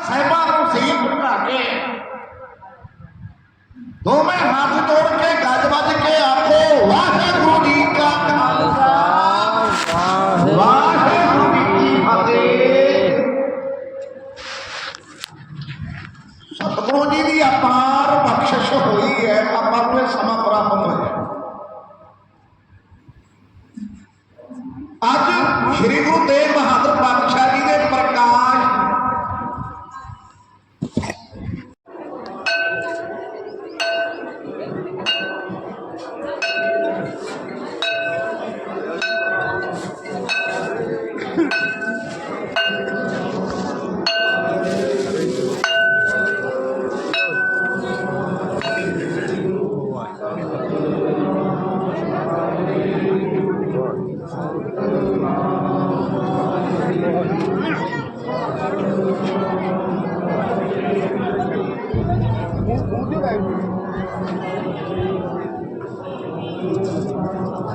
ਸਾਹਿਬਾਂ ਨੂੰ ਸਹੀ ਬਣਾ ਕੇ ਦੋਵੇਂ ਹੱਥ ਜੋੜ ਕੇ ਗੱਜ ਵੱਜ ਕੇ ਆਖੋ ਵਾਹਿਗੁਰੂ ਜੀ ਕਾ ਖਾਲਸਾ ਵਾਹਿਗੁਰੂ ਜੀ ਕੀ ਫਤਿਹ ਸਤਿਗੁਰੂ ਜੀ ਦੀ ਅਪਾਰ ਬਖਸ਼ਿਸ਼ ਹੋਈ ਹੈ ਆਪਾਂ ਨੂੰ ਇਹ ਸਮਾਂ ਪ੍ਰਾਪਤ ਹੋਇਆ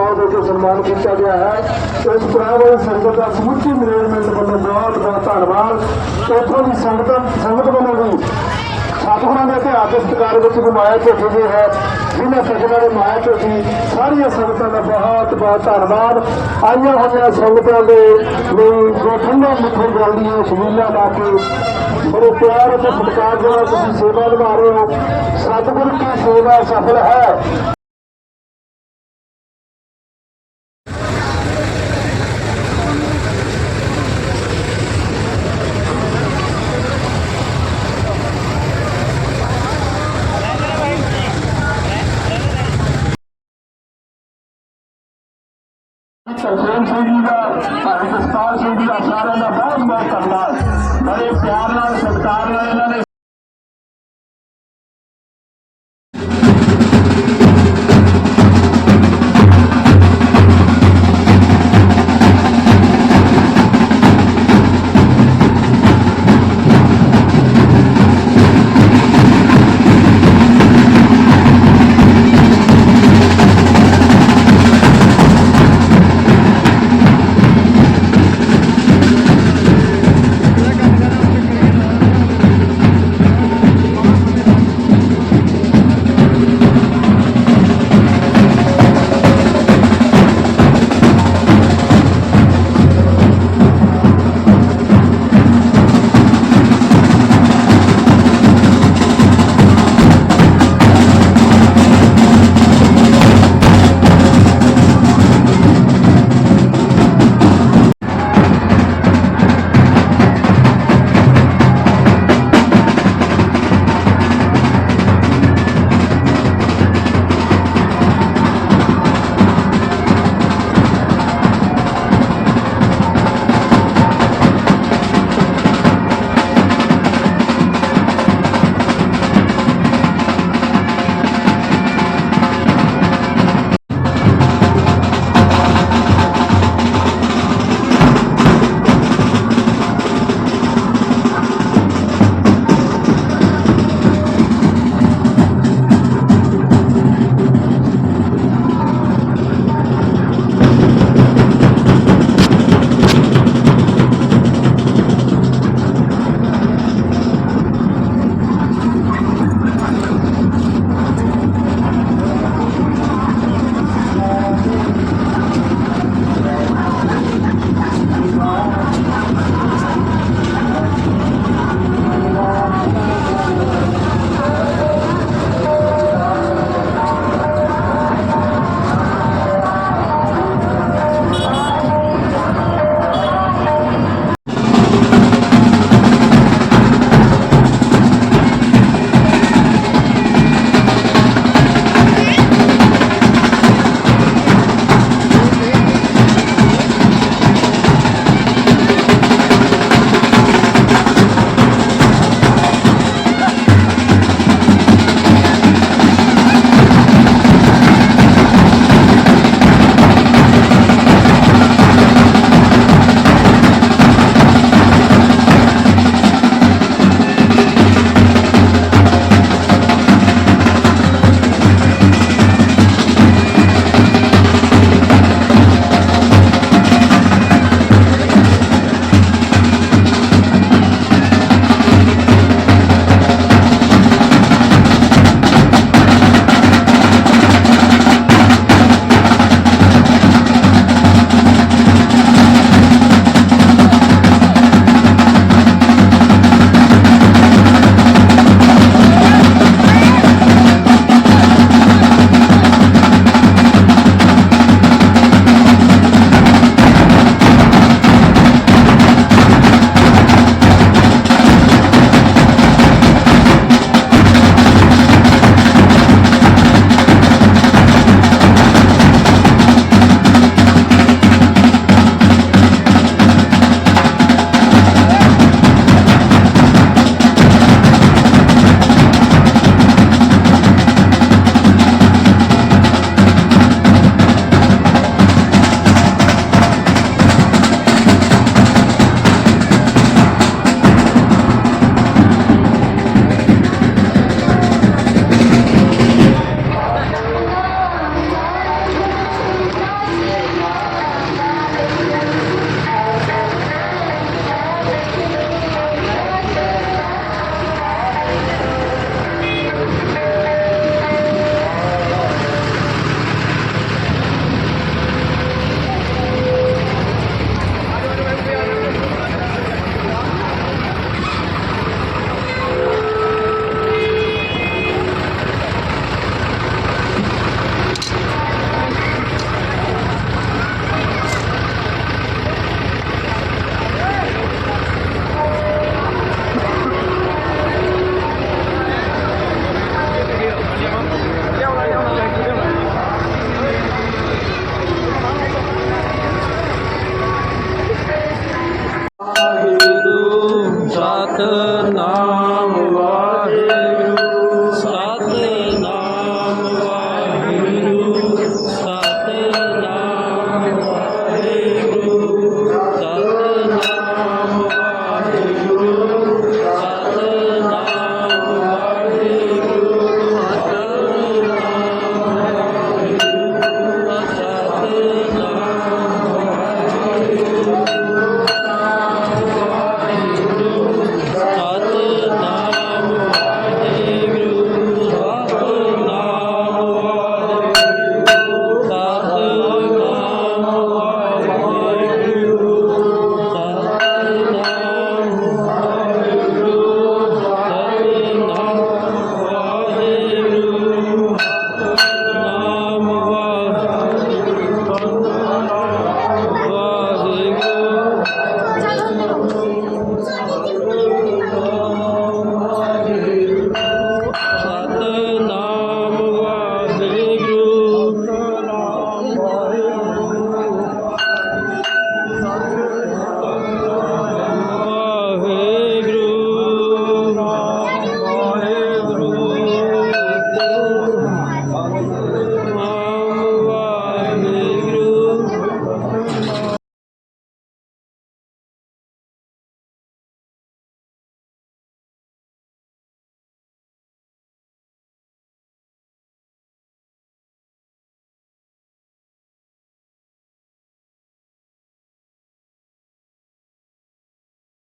ਸਰਕਾਰ ਦੇ ਕੇ ਸਨਮਾਨ ਕੀਤਾ ਗਿਆ ਹੈ। ਇਸ ਪ੍ਰਾਇਮਰੀ ਸੰਗਤ ਦਾ ਸਮੁੱਚੀ ਮੈਨੇਜਮੈਂਟ ਵੱਲੋਂ ਬਹੁਤ ਬਹੁਤ ਧੰਨਵਾਦ। ਇੱਥੋਂ ਦੀ ਸੰਗਤ ਸੰਗਤ ਵੱਲੋਂ ਵੀ ਸਤਿਗੁਰਾਂ ਦੇ ਇਤਿਹਾਸ ਦੇ ਸਤਿਕਾਰ ਵਿੱਚ ਵੀ ਝੋਟੀ ਜੀ ਹੈ। ਜਿਨ੍ਹਾਂ ਸੱਜਣਾਂ ਨੇ ਮਾਇਆ ਝੋਟੀ, ਸਾਰੀਆਂ ਸੰਗਤਾਂ ਦਾ ਬਹੁਤ ਬਹੁਤ ਧੰਨਵਾਦ। ਆਈਆਂ ਹੋਈਆਂ ਸੰਗਤਾਂ ਦੇ ਲਈ ਜੋ ਠੰਡਾ ਮਿੱਠੇ ਜਲ ਦੀਆਂ ਸ਼ਬੀਲਾਂ ਲਾ ਕੇ ਬੜੇ ਪਿਆਰ ਅਤੇ ਸਤਿਕਾਰ ਦੇ ਨਾਲ ਤੁਸੀਂ ਸੇਵਾ ਨਿਭਾ ਰਹੇ ਹੋ। ਸਤਿਗੁਰ ਕੀ ਸੇਵਾ ਸਫਲ ਹੈ। ਸਰਸੇਮ ਸਿੰਘ ਜੀ ਦਾ ਭਾਈ ਜਸਪਾਲ ਸਿੰਘ ਜੀ ਦਾ ਸਾਰਿਆਂ ਦਾ ਬਹੁਤ ਬਹੁਤ ਧੰਨਵਾਦ। ਬੜੇ ਪਿਆਰ ਨਾਲ ਸਤਿਕਾਰ ਨਾਲ ਇਹਨਾਂ ਨੇ